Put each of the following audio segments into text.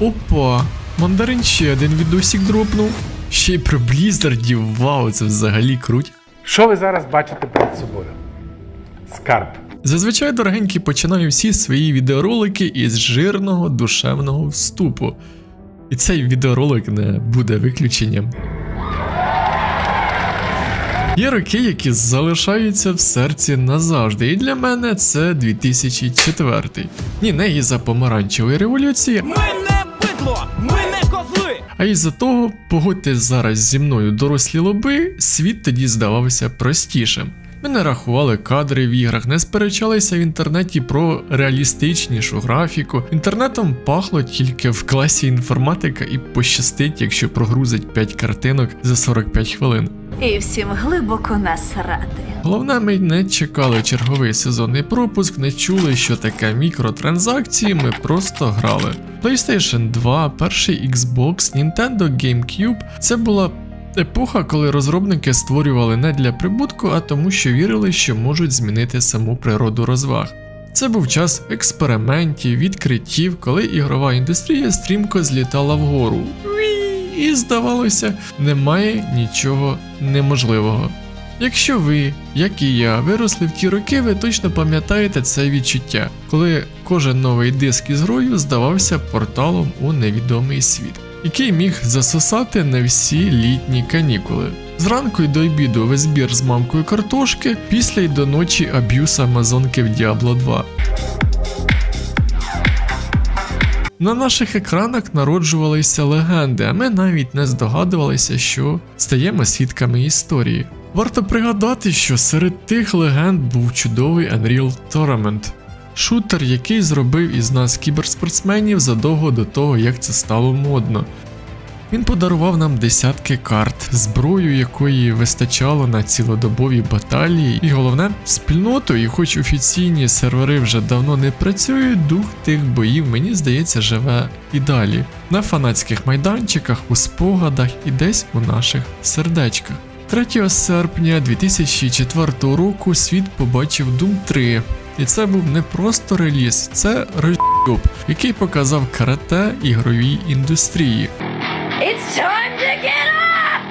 Опа, мандарин ще один відосик дропнув. Ще й про Бліззардів, вау, це взагалі круть. Що ви зараз бачите перед собою? Скарб. Зазвичай дорогенькі починаю всі свої відеоролики із жирного душевного вступу. І цей відеоролик не буде виключенням. Є роки, які залишаються в серці назавжди, і для мене це 2004. Ні, не із-за помаранчевої революції, Ми ми не козли. а із-за того, погодьтесь зараз зі мною дорослі лоби, світ тоді здавався простішим. Ми не рахували кадри в іграх, не сперечалися в інтернеті про реалістичнішу графіку. Інтернетом пахло тільки в класі інформатика і пощастить, якщо прогрузить 5 картинок за 45 хвилин. І всім глибоко насрати. Головне, ми не чекали черговий сезонний пропуск, не чули, що таке мікротранзакції, ми просто грали. PlayStation 2, перший Xbox, Nintendo GameCube це була епоха, коли розробники створювали не для прибутку, а тому, що вірили, що можуть змінити саму природу розваг. Це був час експериментів, відкриттів, коли ігрова індустрія стрімко злітала вгору. І здавалося, немає нічого неможливого. Якщо ви, як і я, виросли в ті роки, ви точно пам'ятаєте це відчуття, коли кожен новий диск із грою здавався порталом у невідомий світ, який міг засосати на всі літні канікули. Зранку й до обіду весь збір з мамкою картошки, після й до ночі аб'юз Амазонки в Diablo 2. На наших екранах народжувалися легенди, а ми навіть не здогадувалися, що стаємо свідками історії. Варто пригадати, що серед тих легенд був чудовий Unreal Tournament. Шутер, який зробив із нас кіберспортсменів задовго до того, як це стало модно. Він подарував нам десятки карт, зброю якої вистачало на цілодобові баталії, і головне спільноту, і хоч офіційні сервери вже давно не працюють, дух тих боїв, мені здається, живе і далі. На фанатських майданчиках, у спогадах і десь у наших сердечках. 3 серпня 2004 року світ побачив Doom 3. І це був не просто реліз, це роз'єб, який показав карате ігровій індустрії. It's time to get up!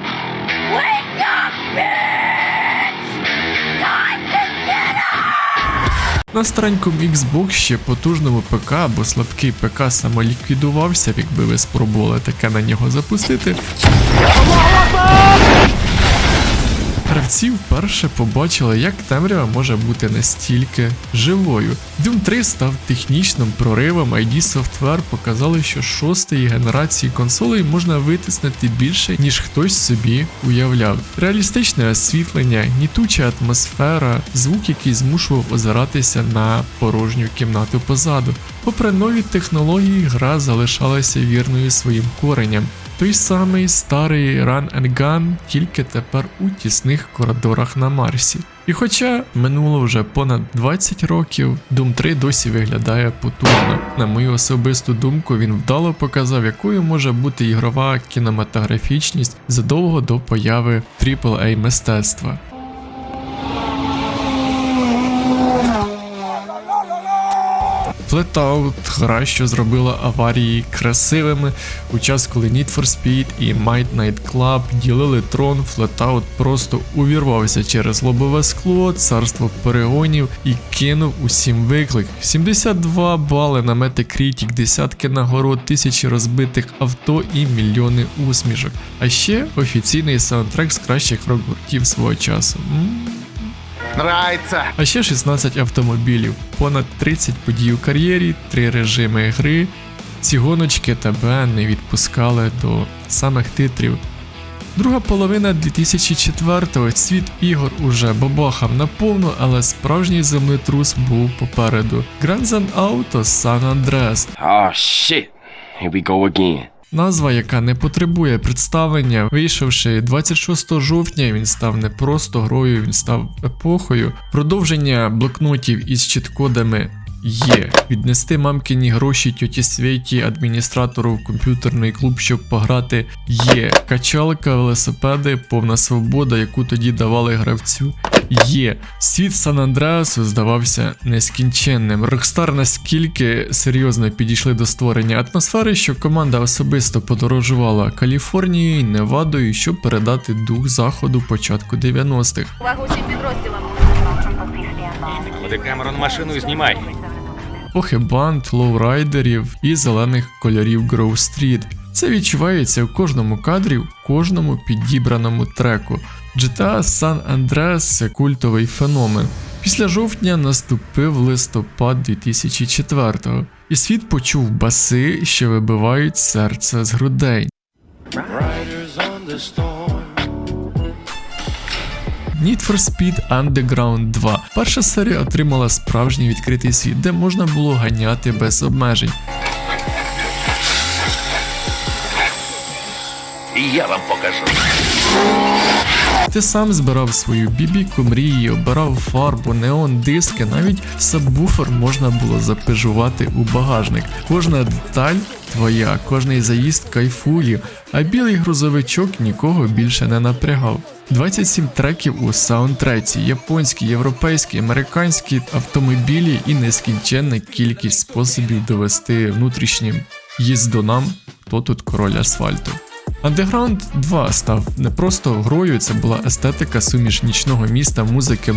Wake up, bitch! Time to get up! На старенькому Xbox ще потужному ПК або слабкий ПК самоліквідувався, якби ви спробували таке на нього запустити. Гравці вперше побачили, як темрява може бути настільки живою. Doom 3 став технічним проривом, ID Software показали, що шостої генерації консолей можна витиснути більше, ніж хтось собі уявляв. Реалістичне освітлення, нітуча атмосфера, звук, який змушував озиратися на порожню кімнату позаду. Попри нові технології, гра залишалася вірною своїм коренням. Той самий старий Run and Gun, тільки тепер у тісних коридорах на Марсі. І хоча минуло вже понад 20 років, Doom 3 досі виглядає потужно. На мою особисту думку, він вдало показав, якою може бути ігрова кінематографічність задовго до появи AAA мистецтва. Flatout – гра, що зробила аварії красивими у час, коли Need for Speed і Might Night Club ділили трон, Flatout просто увірвався через лобове скло, царство перегонів і кинув усім виклик. 72 бали на Metacritic, десятки нагород, тисячі розбитих авто і мільйони усмішок. А ще офіційний саундтрек з кращих рок-гуртів свого часу. М? Нравится. А ще 16 автомобілів, понад 30 подій у кар'єрі, 3 режими гри. Ці гоночки тебе не відпускали до самих титрів. Друга половина 2004-го світ ігор уже бабахав наповну, але справжній землетрус був попереду. Grand Theft Auto San Andreas Oh shit. Here we go again. Назва, яка не потребує представлення, вийшовши 26 жовтня, він став не просто грою, він став епохою. Продовження блокнотів із чіткодами Є. Віднести мамкині гроші тьоті Світі адміністратору в комп'ютерний клуб, щоб пограти. Є. Качалка, велосипеди, повна свобода, яку тоді давали гравцю. Є. Світ Сан Андреасу здавався нескінченним. Рокстар наскільки серйозно підійшли до створення атмосфери, що команда особисто подорожувала Каліфорнією і Невадою, щоб передати дух заходу початку 90-х. Увагу усім підрозділам. Клади камеру машину знімай. Епохи банд, лоурайдерів і зелених кольорів Grove Street. Це відчувається в кожному кадрі, в кожному підібраному треку. GTA San Andreas – культовий феномен. Після жовтня наступив листопад 2004-го, і світ почув баси, що вибивають серце з грудей. Need for Speed Underground 2. Перша серія отримала справжній відкритий світ, де можна було ганяти без обмежень. Я вам покажу. Ти сам збирав свою бібіку мрії, обирав фарбу, неон диски, навіть сабвуфер можна було запежувати у багажник. Кожна деталь твоя, кожний заїзд кайфує, а білий грузовичок нікого більше не напрягав. 27 треків у саундтреці, японські, європейські, американські автомобілі і нескінченна кількість способів довести внутрішнім їздонам, хто тут король асфальту. Underground 2 став не просто грою, це була естетика суміш нічного міста, музики.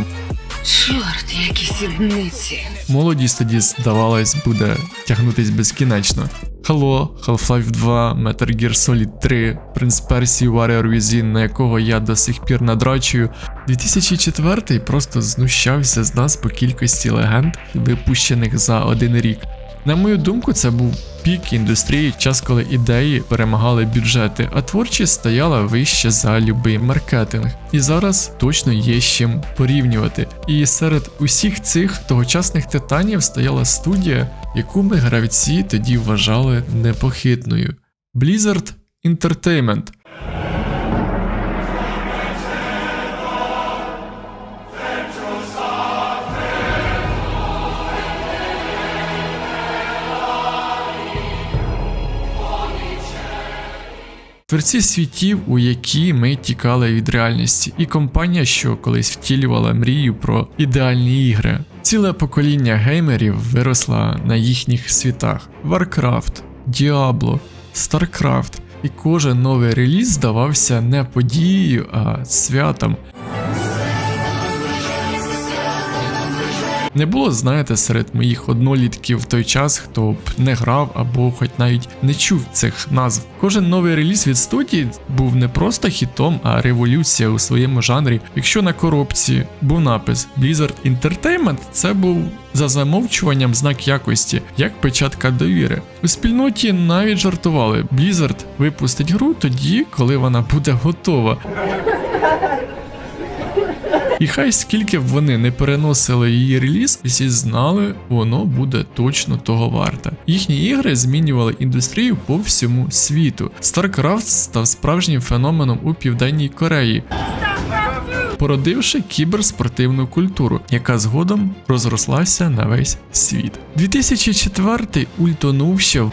Чорт, які сідниці. Молодість тоді, здавалось, буде тягнутись безкінечно. Halo, Half-Life 2, Metal Gear Solid 3, Prince Persia Warrior Within, на якого я до сих пір надрачую. 2004 просто знущався з нас по кількості легенд, випущених за один рік. На мою думку, це був пік індустрії, час, коли ідеї перемагали бюджети, а творчість стояла вище за любий маркетинг. І зараз точно є з чим порівнювати. І серед усіх цих тогочасних титанів стояла студія, яку ми гравці тоді вважали непохитною. Blizzard Entertainment. Творці світів, у які ми тікали від реальності, і компанія, що колись втілювала мрію про ідеальні ігри. Ціле покоління геймерів виросла на їхніх світах: Warcraft, Diablo, StarCraft. І кожен новий реліз здавався не подією, а святом. Не було, знаєте, серед моїх однолітків в той час, хто б не грав або хоч навіть не чув цих назв. Кожен новий реліз від студії був не просто хітом, а революція у своєму жанрі. Якщо на коробці був напис Blizzard Entertainment, це був за замовчуванням знак якості, як печатка довіри. У спільноті навіть жартували: Blizzard випустить гру тоді, коли вона буде готова. І хай скільки б вони не переносили її реліз, всі знали, воно буде точно того варте. Їхні ігри змінювали індустрію по всьому світу. StarCraft став справжнім феноменом у Південній Кореї. Породивши кіберспортивну культуру, яка згодом розрослася на весь світ. 2004 ультонув ще в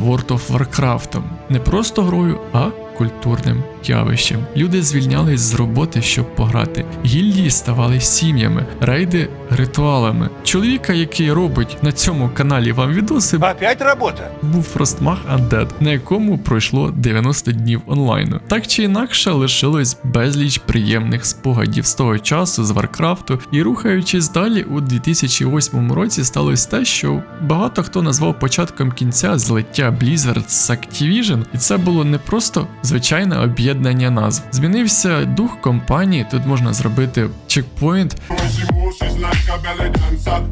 World of Warcraft. Не просто грою, а культурним явищем. Люди звільнялись з роботи, щоб пограти. Гільдії ставали сім'ями, рейди ритуалами. Чоловіка, який робить на цьому каналі вам відоси, Опять работа? був Frostmach Undead, на якому пройшло 90 днів онлайну. Так чи інакше лишилось безліч приємних спогадів з того часу з Варкрафту, і рухаючись далі, у 2008 році сталося те, що багато хто назвав початком кінця злиття Blizzard з Activision, і це було не просто звичайне об'єднання назв. Змінився дух компанії. Тут можна зробити чекпоінт,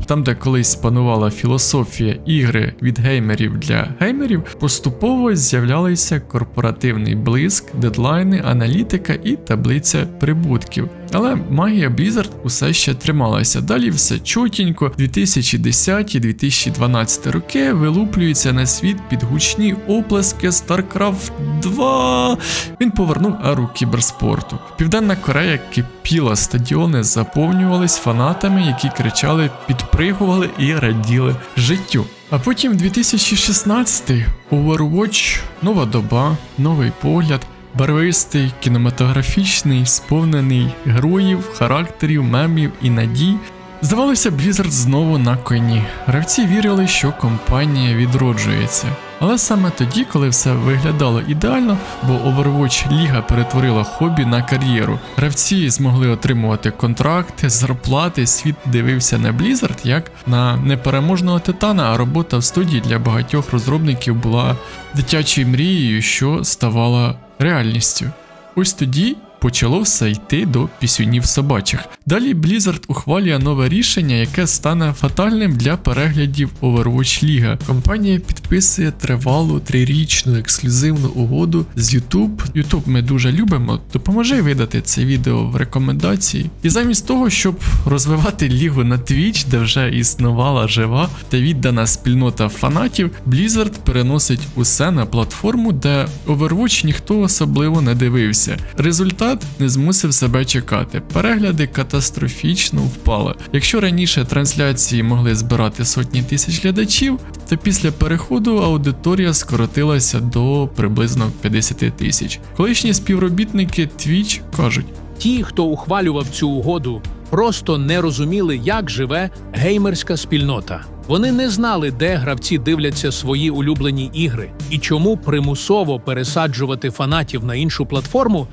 там, де колись панувала філософія ігри від геймерів для геймерів, поступово з'являлися корпоративний блиск, дедлайни, аналітика і таблиця прибутків. Але магія Blizzard усе ще трималася. Далі все чотінько. 2010-2012 роки вилуплюється на світ під гучні оплески StarCraft 2. Він повернув еру кіберспорту. Південна Корея кипіла, стадіони заповнювались фанатами, які кричали, підпригували і раділи життю. А потім 2016 Overwatch, нова доба, новий погляд. Барвистий, кінематографічний, сповнений героїв, характерів, мемів і надій. Здавалося, Blizzard знову на коні. Гравці вірили, що компанія відроджується. Але саме тоді, коли все виглядало ідеально, бо Overwatch Ліга перетворила хобі на кар'єру. Гравці змогли отримувати контракти, зарплати, світ дивився на Blizzard як на непереможного титана, а робота в студії для багатьох розробників була дитячою мрією, що ставала реальністю. Ось тоді почало все йти до пісюнів собачих. Далі Blizzard ухвалює нове рішення, яке стане фатальним для переглядів Overwatch Ліга. Компанія підписує тривалу трирічну ексклюзивну угоду з YouTube. YouTube ми дуже любимо. Допоможи видати це відео в рекомендації. І замість того, щоб розвивати лігу на Twitch, де вже існувала жива та віддана спільнота фанатів, Blizzard переносить усе на платформу, де Overwatch ніхто особливо не дивився. Результат не змусив себе чекати. Перегляди катастрофічно впали. Якщо раніше трансляції могли збирати сотні тисяч глядачів, то після переходу аудиторія скоротилася до приблизно 50 тисяч. Колишні співробітники Twitch кажуть. Ті, хто ухвалював цю угоду, просто не розуміли, як живе геймерська спільнота. Вони не знали, де гравці дивляться свої улюблені ігри і чому примусово пересаджувати фанатів на іншу платформу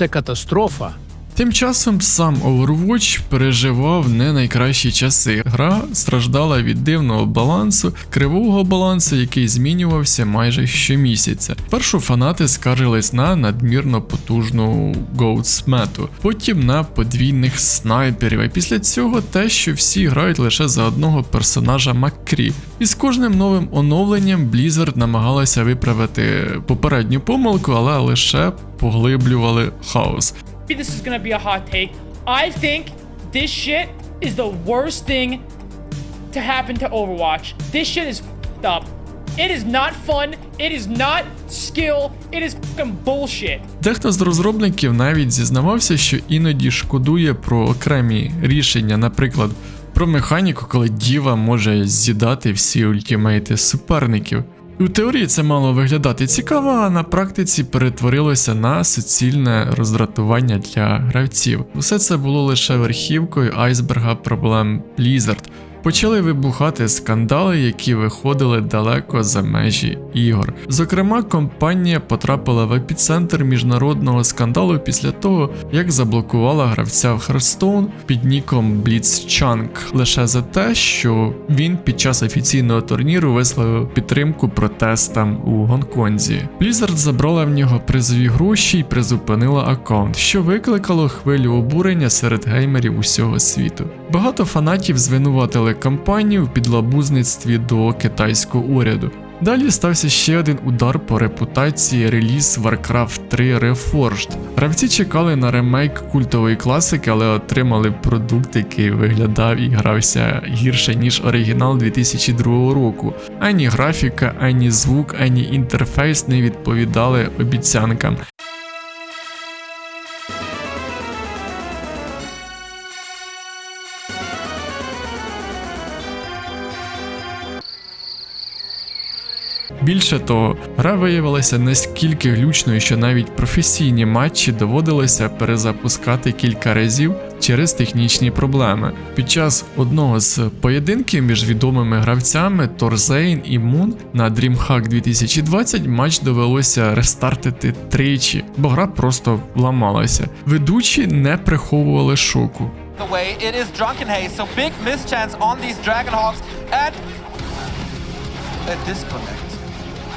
це катастрофа. Тим часом сам Overwatch переживав не найкращі часи. Гра страждала від дивного балансу, кривого балансу, який змінювався майже щомісяця. Першу фанати скаржились на надмірно потужну гоутсмету, потім на подвійних снайперів, а після цього те, що всі грають лише за одного персонажа Маккрі. І з кожним новим оновленням Blizzard намагалася виправити попередню помилку, але лише поглиблювали хаос. This is gonna be a hot take. I think this shit is the worst thing to happen to Overwatch. This shit is up. It is not fun. It is not skill. It is bullshit. Дехто з розробників навіть зізнавався, що іноді шкодує про окремі рішення, наприклад, про механіку, коли діва може з'їдати всі ультімейти суперників. У теорії це мало виглядати цікаво, а на практиці перетворилося на суцільне роздратування для гравців. Усе це було лише верхівкою айсберга проблем Blizzard. Почали вибухати скандали, які виходили далеко за межі ігор. Зокрема, компанія потрапила в епіцентр міжнародного скандалу після того, як заблокувала гравця в Hearthstone під ніком Blitzchung лише за те, що він під час офіційного турніру висловив підтримку протестам у Гонконзі. Blizzard забрала в нього призові гроші і призупинила аккаунт, що викликало хвилю обурення серед геймерів усього світу. Багато фанатів звинуватили компанію в підлабузництві до китайського уряду. Далі стався ще один удар по репутації реліз Warcraft 3 Reforged. Гравці чекали на ремейк культової класики, але отримали продукт, який виглядав і грався гірше, ніж оригінал 2002 року. Ані графіка, ані звук, ані інтерфейс не відповідали обіцянкам. Більше того, гра виявилася настільки глючною, що навіть професійні матчі доводилося перезапускати кілька разів через технічні проблеми. Під час одного з поєдинків між відомими гравцями Торзейн і Мун на DreamHack 2020 матч довелося рестартити тричі, бо гра просто ламалася. Ведучі не приховували шоку. disconnect.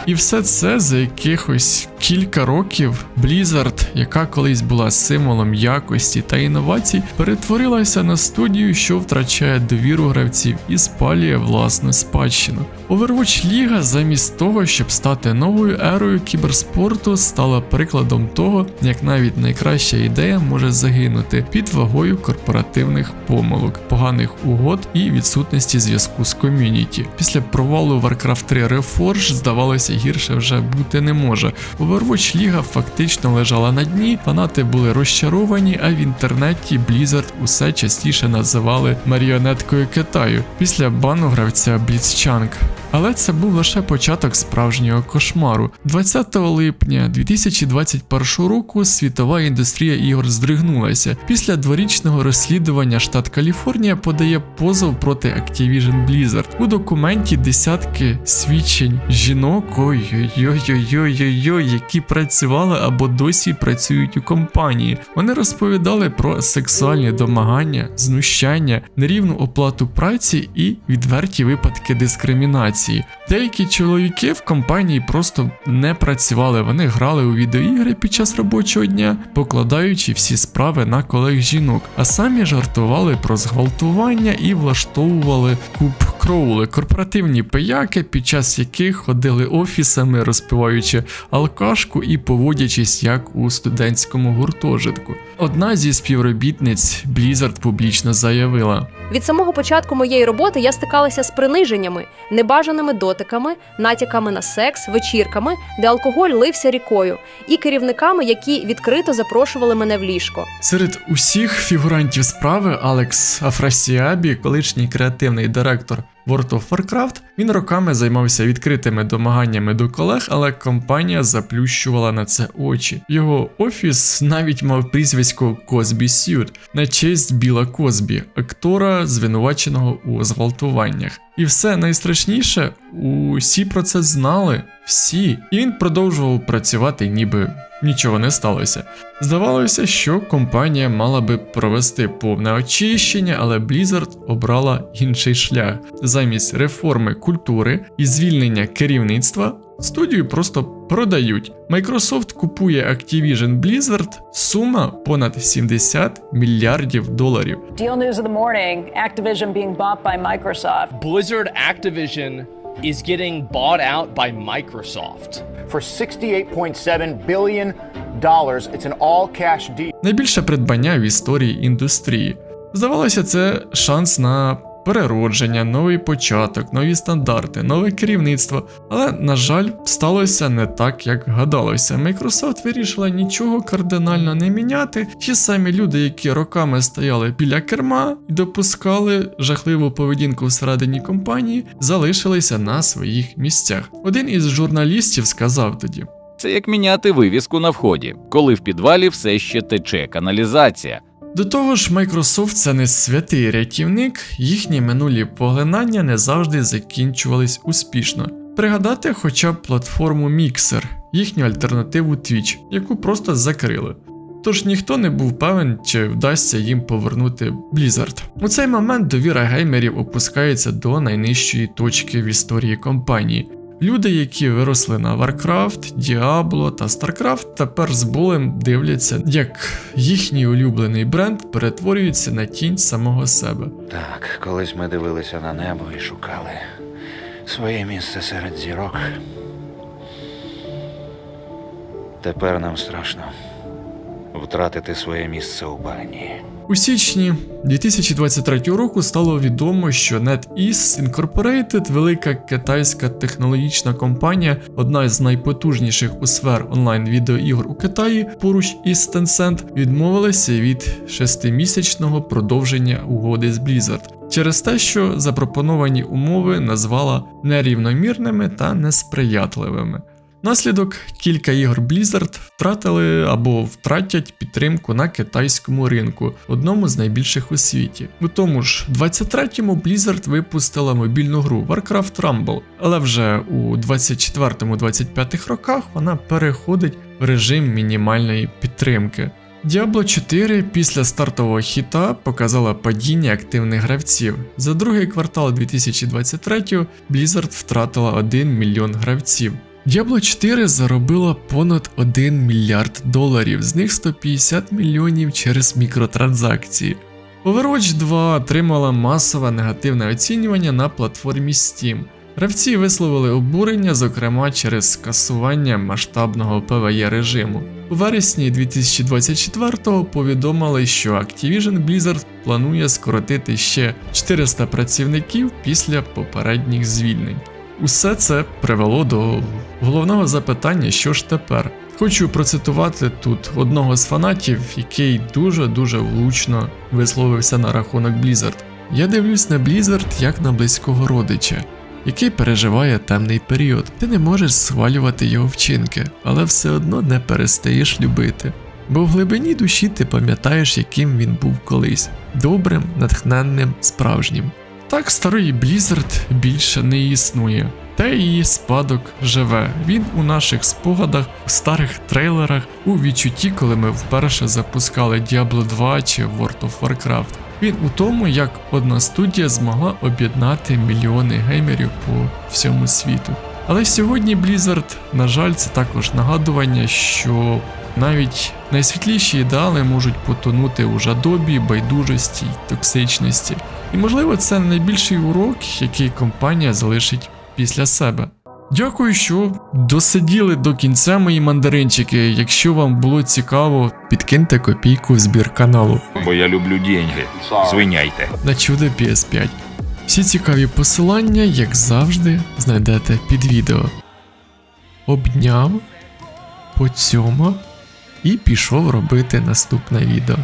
І все це за якихось кілька років Blizzard, яка колись була символом якості та інновацій, перетворилася на студію, що втрачає довіру гравців і спалює власну спадщину. Overwatch Ліга замість того, щоб стати новою ерою кіберспорту, стала прикладом того, як навіть найкраща ідея може загинути під вагою корпоративних помилок, поганих угод і відсутності зв'язку з ком'юніті. Після провалу Warcraft 3 Reforged, здавалося, гірше вже бути не може. Overwatch Ліга фактично лежала на дні, фанати були розчаровані, а в інтернеті Blizzard усе частіше називали маріонеткою Китаю після бану гравця Blitzchung. Але це був лише початок справжнього кошмару. 20 липня 2021 року світова індустрія ігор здригнулася. Після дворічного розслідування штат Каліфорнія подає позов проти Activision Blizzard. У документі десятки свідчень жінок, ой-ой-ой-ой-ой-ой, які працювали або досі працюють у компанії. Вони розповідали про сексуальні домагання, знущання, нерівну оплату праці і відверті випадки дискримінації. Деякі чоловіки в компанії просто не працювали, вони грали у відеоігри під час робочого дня, покладаючи всі справи на колег жінок, а самі жартували про зґвалтування і влаштовували куб кроули, корпоративні пияки, під час яких ходили офісами, розпиваючи алкашку і поводячись як у студентському гуртожитку. Одна зі співробітниць Blizzard публічно заявила: Від самого початку моєї роботи я стикалася з приниженнями, небажаними дотиками, натяками на секс, вечірками, де алкоголь лився рікою, і керівниками, які відкрито запрошували мене в ліжко. Серед усіх фігурантів справи Алекс Афрасіабі, колишній креативний директор World of Warcraft, він роками займався відкритими домаганнями до колег, але компанія заплющувала на це очі. Його офіс навіть мав прізвисько Козбі Сьюд на честь Біла Козбі, актора, звинуваченого у зґвалтуваннях. І все найстрашніше, усі про це знали, всі, і він продовжував працювати, ніби нічого не сталося. Здавалося, що компанія мала би провести повне очищення, але Blizzard обрала інший шлях. Замість реформи культури і звільнення керівництва студію просто продають. Microsoft купує Activision Blizzard, сума понад 70 мільярдів доларів. Deal news of the morning Activision being bought by Microsoft. Blizzard Activision is getting bought out by Microsoft. For $68.7 billion, dollars. it's an all-cash deal. Найбільше придбання в історії індустрії. Здавалося, це шанс на переродження, новий початок, нові стандарти, нове керівництво. Але, на жаль, сталося не так, як гадалося. Microsoft вирішила нічого кардинально не міняти. Ті самі люди, які роками стояли біля керма і допускали жахливу поведінку всередині компанії, залишилися на своїх місцях. Один із журналістів сказав тоді. Це як міняти вивіску на вході, коли в підвалі все ще тече каналізація. До того ж, Microsoft це не святий рятівник, їхні минулі поглинання не завжди закінчувались успішно. Пригадати хоча б платформу Mixer, їхню альтернативу Twitch, яку просто закрили. Тож ніхто не був певен, чи вдасться їм повернути Blizzard. У цей момент довіра геймерів опускається до найнижчої точки в історії компанії. Люди, які виросли на Warcraft, Diablo та StarCraft, тепер з болем дивляться, як їхній улюблений бренд перетворюється на тінь самого себе. Так, колись ми дивилися на небо і шукали своє місце серед зірок. Тепер нам страшно втратити своє місце у багні. У січні 2023 року стало відомо, що NetEase Incorporated, велика китайська технологічна компанія, одна з найпотужніших у сфер онлайн відеоігр у Китаї, поруч із Tencent, відмовилася від шестимісячного продовження угоди з Blizzard через те, що запропоновані умови назвала нерівномірними та несприятливими. Наслідок кілька ігор Blizzard втратили або втратять підтримку на китайському ринку, одному з найбільших у світі. У тому ж 23-му Blizzard випустила мобільну гру Warcraft Rumble, але вже у 24-25 роках вона переходить в режим мінімальної підтримки. Diablo 4 після стартового хіта показала падіння активних гравців. За другий квартал 2023 Blizzard втратила 1 мільйон гравців. Diablo 4 заробила понад 1 мільярд доларів, з них 150 мільйонів через мікротранзакції. Overwatch 2 отримала масове негативне оцінювання на платформі Steam. Гравці висловили обурення, зокрема через скасування масштабного PvE режиму. У вересні 2024-го повідомили, що Activision Blizzard планує скоротити ще 400 працівників після попередніх звільнень. Усе це привело до головного запитання, що ж тепер. Хочу процитувати тут одного з фанатів, який дуже-дуже влучно висловився на рахунок Blizzard. Я дивлюсь на Blizzard як на близького родича, який переживає темний період. Ти не можеш схвалювати його вчинки, але все одно не перестаєш любити. Бо в глибині душі ти пам'ятаєш, яким він був колись добрим, натхненним, справжнім. Так старий Blizzard більше не існує. Та її спадок живе. Він у наших спогадах, в старих трейлерах, у відчутті, коли ми вперше запускали Diablo 2 чи World of Warcraft. Він у тому, як одна студія змогла об'єднати мільйони геймерів по всьому світу. Але сьогодні Blizzard, на жаль, це також нагадування, що навіть найсвітліші ідеали можуть потонути у жадобі, байдужості й токсичності. І можливо це найбільший урок, який компанія залишить після себе. Дякую, що досиділи до кінця мої мандаринчики. Якщо вам було цікаво, підкиньте копійку в збір каналу Бо я люблю деньги. Звиняйте. на чудо PS5. Всі цікаві посилання, як завжди, знайдете під відео. Обняв, поцьомав і пішов робити наступне відео.